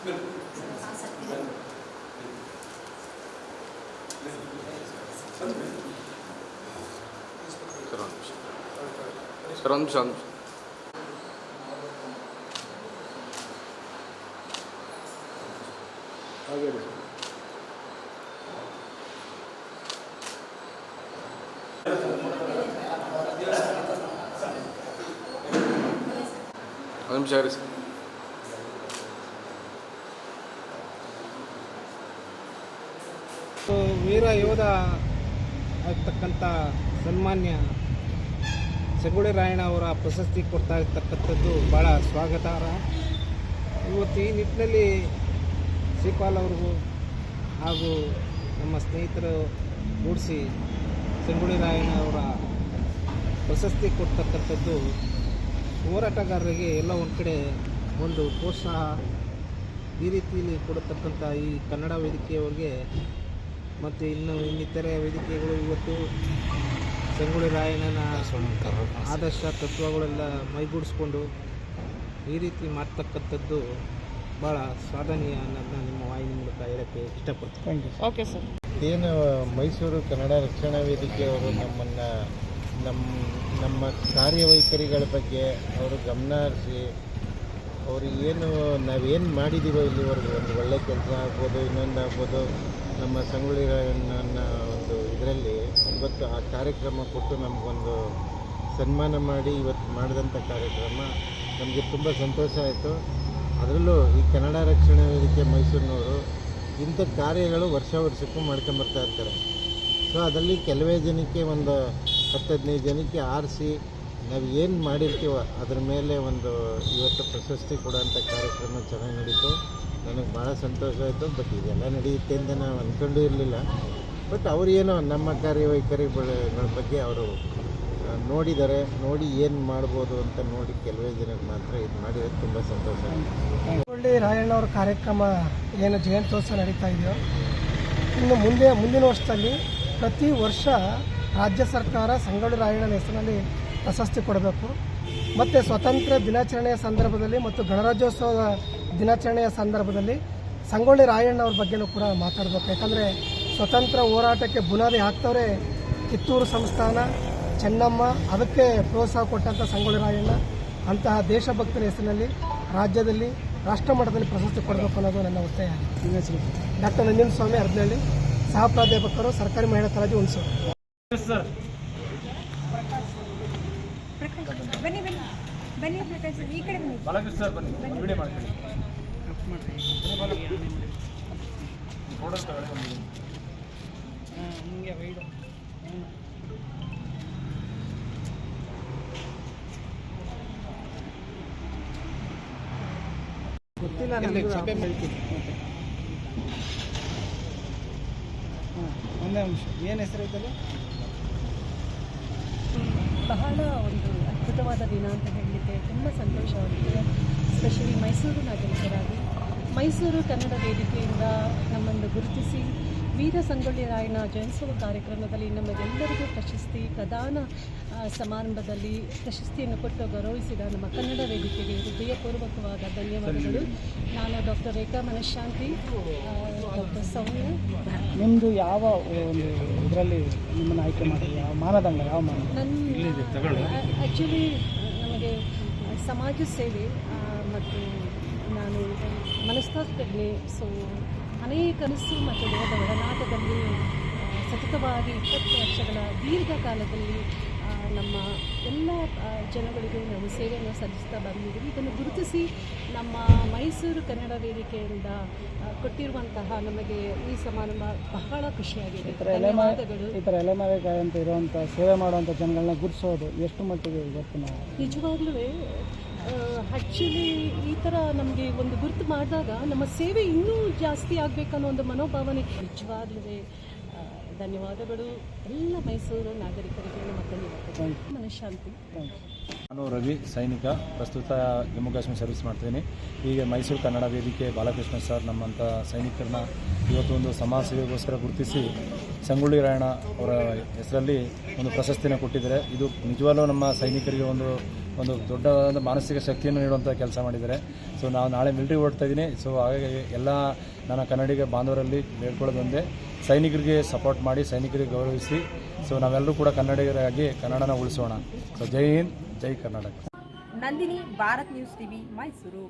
Sir ಒಂದು ನಿಮಿಷ sir ಒಂದು ನಿಮಿಷ ಒಂದು ನಿಮಿಷ ಒಂದು ನಿಮಿಷ ಇರಿ ಸರ್ ಸೊ ವೀರ ಯೋಧ ಆಗ್ತಕ್ಕಂಥ ಸನ್ಮಾನ್ಯ ಸಂಗೊಳ್ಳಿ ರಾಯಣ್ಣ ಅವರ ಪ್ರಶಸ್ತಿ ಕೊಡ್ತಾ ಇರ್ತಕ್ಕಂಥದ್ದು ಭಾಳ ಸ್ವಾಗತಾರ್ಹ. ಇವತ್ತು ಈ ನಿಟ್ಟಿನಲ್ಲಿ ಶ್ರೀಪಾಲ್ ಅವ್ರಿಗೂ ಹಾಗೂ ನಮ್ಮ ಸ್ನೇಹಿತರು ಕೂಡಿಸಿ ಸಂಗೊಳ್ಳಿ ರಾಯಣ್ಣ ಅವರ ಪ್ರಶಸ್ತಿ ಕೊಡ್ತಕ್ಕಂಥದ್ದು ಹೋರಾಟಗಾರರಿಗೆ ಎಲ್ಲ ಒಂದು ಕಡೆ ಒಂದು ಪ್ರೋತ್ಸಾಹ ಈ ರೀತಿಯಲ್ಲಿ ಕೊಡತಕ್ಕಂಥ ಈ ಕನ್ನಡ ವೇದಿಕೆಯವರಿಗೆ ಮತ್ತು ಇನ್ನು ಇನ್ನಿತರೆ ವೇದಿಕೆಗಳು ಇವತ್ತು ಸಂಗೊಳ್ಳಿ ರಾಯಣ್ಣನ ಆದರ್ಶ ತತ್ವಗಳೆಲ್ಲ ಮೈಗೂಡಿಸ್ಕೊಂಡು ಈ ರೀತಿ ಮಾಡ್ತಕ್ಕಂಥದ್ದು ಭಾಳ ಸಾಧನೀಯ ಅನ್ನೋದನ್ನ ನಿಮ್ಮ ವಾಹಿನಿ ಮೂಲಕ ಹೇಳೋಕ್ಕೆ ಇಷ್ಟಪಡ್ತೀನಿ. ಥ್ಯಾಂಕ್ ಯು ಓಕೆ ಸರ್ ಏನು ಮೈಸೂರು ಕನ್ನಡ ರಕ್ಷಣಾ ವೇದಿಕೆಯವರು ನಮ್ಮನ್ನು ನಮ್ಮ ನಮ್ಮ ಕಾರ್ಯವೈಖರಿಗಳ ಬಗ್ಗೆ ಅವರು ಗಮನ ಹರಿಸಿ ಅವರು ಏನು ನಾವೇನು ಮಾಡಿದ್ದೀವೋ ಇಲ್ಲಿವರೆಗೂ ಒಂದು ಒಳ್ಳೆ ಕೆಲಸ ಆಗ್ಬೋದು ಇನ್ನೊಂದು ಆಗ್ಬೋದು ನಮ್ಮ ಸಂಗೊಳ್ಳಿ ರಾಯಣ್ಣನ ಒಂದು ಇದರಲ್ಲಿ ಇವತ್ತು ಆ ಕಾರ್ಯಕ್ರಮ ಕೊಟ್ಟು ನಮಗೊಂದು ಸನ್ಮಾನ ಮಾಡಿ ಇವತ್ತು ಮಾಡಿದಂಥ ಕಾರ್ಯಕ್ರಮ ನಮಗೆ ತುಂಬ ಸಂತೋಷ ಆಯಿತು. ಅದರಲ್ಲೂ ಈ ಕನ್ನಡ ರಕ್ಷಣಾ ವೇದಿಕೆ ಮೈಸೂರಿನವರು ಇಂಥ ಕಾರ್ಯಗಳು ವರ್ಷ ವರ್ಷಕ್ಕೂ ಮಾಡ್ಕೊಂಬರ್ತಾ ಇರ್ತಾರೆ. ಸೊ, ಅದರಲ್ಲಿ ಕೆಲವೇ ಜನಕ್ಕೆ ಒಂದು ಹತ್ತು ಹದಿನೈದು ಜನಕ್ಕೆ ಆರಿಸಿ ನಾವು ಏನು ಮಾಡಿರ್ತೀವ ಅದ್ರ ಮೇಲೆ ಒಂದು ಇವತ್ತು ಪ್ರಶಸ್ತಿ ಕೊಡೋಂಥ ಕಾರ್ಯಕ್ರಮ ಚೆನ್ನಾಗಿ ನಡೀತು. ನನಗೆ ಭಾಳ ಸಂತೋಷ ಆಯಿತು. ಬಟ್ ಇದೆಲ್ಲ ನಡೆಯುತ್ತೆ ಅಂತ ನಾವು ಅಂದ್ಕೊಂಡು ಇರಲಿಲ್ಲ. ಬಟ್ ಅವ್ರೇನೋ ನಮ್ಮ ಕಾರ್ಯವೈಖರಿಗಳ ಬಗ್ಗೆ ಅವರು ನೋಡಿದ್ದಾರೆ ನೋಡಿ ಏನು ಮಾಡ್ಬೋದು ಅಂತ ನೋಡಿ ಕೆಲವೇ ಜನಕ್ಕೆ ಮಾತ್ರ ಇದು ಮಾಡಿರೋದು ತುಂಬ ಸಂತೋಷ ಆಯಿತು. ಸಂಗೊಳ್ಳಿ ರಾಯಣ್ಣ ಅವರ ಕಾರ್ಯಕ್ರಮ ಏನು ಜಯಂತ್ಯೋತ್ಸವ ನಡೀತಾ ಇದೆಯೋ, ಇನ್ನು ಮುಂದೆ ಮುಂದಿನ ವರ್ಷದಲ್ಲಿ ಪ್ರತಿ ವರ್ಷ ರಾಜ್ಯ ಸರ್ಕಾರ ಸಂಗೊಳ್ಳಿ ರಾಯಣ್ಣನ ಹೆಸರಿನಲ್ಲಿ ಪ್ರಶಸ್ತಿ ಕೊಡಬೇಕು. ಮತ್ತು ಸ್ವತಂತ್ರ ದಿನಾಚರಣೆಯ ಸಂದರ್ಭದಲ್ಲಿ ಮತ್ತು ಗಣರಾಜ್ಯೋತ್ಸವದ ದಿನಾಚರಣೆಯ ಸಂದರ್ಭದಲ್ಲಿ ಸಂಗೊಳ್ಳಿ ರಾಯಣ್ಣ ಅವ್ರ ಬಗ್ಗೆನೂ ಕೂಡ ಮಾತಾಡಬೇಕು. ಯಾಕಂದರೆ ಸ್ವತಂತ್ರ ಹೋರಾಟಕ್ಕೆ ಬುನಾದಿ ಹಾಕ್ತವ್ರೆ ಕಿತ್ತೂರು ಸಂಸ್ಥಾನ, ಚೆನ್ನಮ್ಮ, ಅದಕ್ಕೆ ಪ್ರೋತ್ಸಾಹ ಕೊಟ್ಟಂಥ ಸಂಗೊಳ್ಳಿ ರಾಯಣ್ಣ, ಅಂತಹ ದೇಶಭಕ್ತನ ಹೆಸರಿನಲ್ಲಿ ರಾಜ್ಯದಲ್ಲಿ ರಾಷ್ಟ್ರ ಮಟ್ಟದಲ್ಲಿ ಪ್ರಶಸ್ತಿ ಕೊಡಬೇಕು ಅನ್ನೋದು ನನ್ನ ಒತ್ತಾಯ. ಡಾಕ್ಟರ್ ನಂಜನ ಸ್ವಾಮಿ ಅರ್ಧನಹಳ್ಳಿ ಸಹ ಪ್ರಾಧ್ಯಾಪಕರು, ಸರ್ಕಾರಿ ಮಹಿಳಾ ಕಾಲೇಜು ಹುಣಸೂರು. ಬನ್ನಿ ಬನ್ನಿ. ಬನ್ನಿ ಪ್ರಕಾಶ್ ಸರ್, ಈ ಕಡೆ ಬನ್ನಿ. ಗೊತ್ತಿಲ್ಲ ನನಗೆ. ಸಭೆ ಬೆಳ್ತೀನಿ ಒಂದೇ ಅಂಶ ಏನು ಹೆಸರು ಐತಲ್ಲ? ಬಹಳ ಒಂದು ಅದ್ಭುತವಾದ ದಿನ ಅಂತ ಹೇಳಲಿಕ್ಕೆ ತುಂಬ ಸಂತೋಷವಾಗಿದೆ ಸ್ಪೆಷಲಿ ಮೈಸೂರು ನಾಗರಿಕರಾಗಿ. ಮೈಸೂರು ಕನ್ನಡ ವೇದಿಕೆಯಿಂದ ನಮ್ಮನ್ನು ಗುರುತಿಸಿ ವೀರ ಸಂಗೊಳ್ಳಿ ರಾಯಣ್ಣ ಜಯಂತ್ಸವ ಕಾರ್ಯಕ್ರಮದಲ್ಲಿ ನಮಗೆಲ್ಲರಿಗೂ ಪ್ರಶಸ್ತಿ ಪ್ರದಾನ ಸಮಾರಂಭದಲ್ಲಿ ಪ್ರಶಸ್ತಿಯನ್ನು ಕೊಟ್ಟು ಗೌರವಿಸಿದ ನಮ್ಮ ಕನ್ನಡ ವೇದಿಕೆಗೆ ಹೃದಯಪೂರ್ವಕವಾದ ಧನ್ಯವಾದಗಳು. ನಾನು ಡಾಕ್ಟರ್ ರೇಖಾ ಮನಶಾಂತಿ ಡಾಕ್ಟರ್ ಸೌಮ್ಯ. ನಿಮ್ಮದು ಯಾವ ಒಂದು ಇದರಲ್ಲಿ ನಿಮ್ಮನ್ನು ಆಯ್ಕೆ ಮಾಡಿದ್ರು ಯಾವ ಮಾನದಂಡ ಯಾವ ಮಾನ ನನ್ನ ಆ್ಯಕ್ಚುಲಿ ನಮಗೆ ಸಮಾಜ ಸೇವೆ ಮತ್ತು ನಾನು ಮನಸ್ತಾತ್ಮಜ್ಞೆ ಸೊ ಅನೇಕ ಕನಸು ಮತ್ತು ದೇಹದ ಒಡನಾಟದಲ್ಲಿ ಸತತವಾಗಿ ಇಪ್ಪತ್ತು ವರ್ಷಗಳ ದೀರ್ಘಕಾಲದಲ್ಲಿ ನಮ್ಮ ಎಲ್ಲ ಜನಗಳಿಗೆ ನಾವು ಸೇವೆಯನ್ನು ಸಲ್ಲಿಸ್ತಾ ಬಂದಿದ್ದೀವಿ. ಇದನ್ನು ಗುರುತಿಸಿ ನಮ್ಮ ಮೈಸೂರು ಕನ್ನಡ ವೇದಿಕೆಯಿಂದ ಕೊಟ್ಟಿರುವಂತಹ ನಮಗೆ ಈ ಸಮಾರಂಭ ಬಹಳ ಖುಷಿಯಾಗಿದೆ. ಈ ಥರ ಎಲೆಮರೆಕಾಯಿ ಅಂತ ಇರುವಂಥ ಸೇವೆ ಮಾಡುವಂಥ ಜನಗಳನ್ನ ಗುರುತಿಸೋದು ಎಷ್ಟು ಮಟ್ಟಿಗೆ ಇವತ್ತು ನಿಜವಾಗ್ಲೂ ಆ್ಯಕ್ಚುಲಿ ಈ ಥರ ನಮಗೆ ಒಂದು ಗುರುತು ಮಾಡಿದಾಗ ನಮ್ಮ ಸೇವೆ ಇನ್ನೂ ಜಾಸ್ತಿ ಆಗಬೇಕನ್ನೋ ಒಂದು ಮನೋಭಾವನೆ ನಿಜವಾಗ್ಲೂ ಧನ್ಯವಾದಗಳು. ಎಲ್ಲ ಮೈಸೂರು ನಾಗರಿಕರಿಗೆ ನಮ್ಮ ಧನ್ಯವಾದಗಳು. ಮನಃಶಾಂತಿ. ನಾನು ರವಿ ಸೈನಿಕ. ಪ್ರಸ್ತುತ ಜಮ್ಮು ಕಾಶ್ಮೀರ ಸರ್ವಿಸ್ ಮಾಡ್ತೀನಿ. ಹೀಗೆ ಮೈಸೂರು ಕನ್ನಡ ವೇದಿಕೆ ಬಾಲಕೃಷ್ಣ ಸರ್ ನಮ್ಮಂಥ ಸೈನಿಕರನ್ನ ಇವತ್ತು ಒಂದು ಸಮಾಜ ಸೇವೆಗೋಸ್ಕರ ಗುರುತಿಸಿ ಸಂಗೊಳ್ಳಿ ರಾಯಣ್ಣ ಅವರ ಹೆಸರಲ್ಲಿ ಒಂದು ಪ್ರಶಸ್ತಿನ ಕೊಟ್ಟಿದ್ದಾರೆ. ಇದು ನಿಜವಾಗ್ಲೂ ನಮ್ಮ ಸೈನಿಕರಿಗೆ ಒಂದು ಒಂದು ದೊಡ್ಡ ಮಾನಸಿಕ ಶಕ್ತಿಯನ್ನು ನೀಡುವಂಥ ಕೆಲಸ ಮಾಡಿದ್ದಾರೆ. ಸೊ ನಾವು ನಾಳೆ ಮಿಲಿಟರಿ ಓಡ್ತಾ ಇದ್ದೀನಿ. ಸೊ ಹಾಗಾಗಿ ಎಲ್ಲ ನನ್ನ ಕನ್ನಡಿಗ ಬಾಂಧವರಲ್ಲಿ ಬೇಡ್ಕೊಳ್ಳೋದೊಂದೇ ಸೈನಿಕರಿಗೆ ಸಪೋರ್ಟ್ ಮಾಡಿ, ಸೈನಿಕರಿಗೆ ಗೌರವಿಸಿ. ಸೊ ನಾವೆಲ್ಲರೂ ಕೂಡ ಕನ್ನಡಿಗರಾಗಿ ಕನ್ನಡನ ಉಳಿಸೋಣ. ಸೊ ಜೈ ಹಿಂದ್, ಜೈ Karnataka. Nandini, Bharat news TV, Mysuru.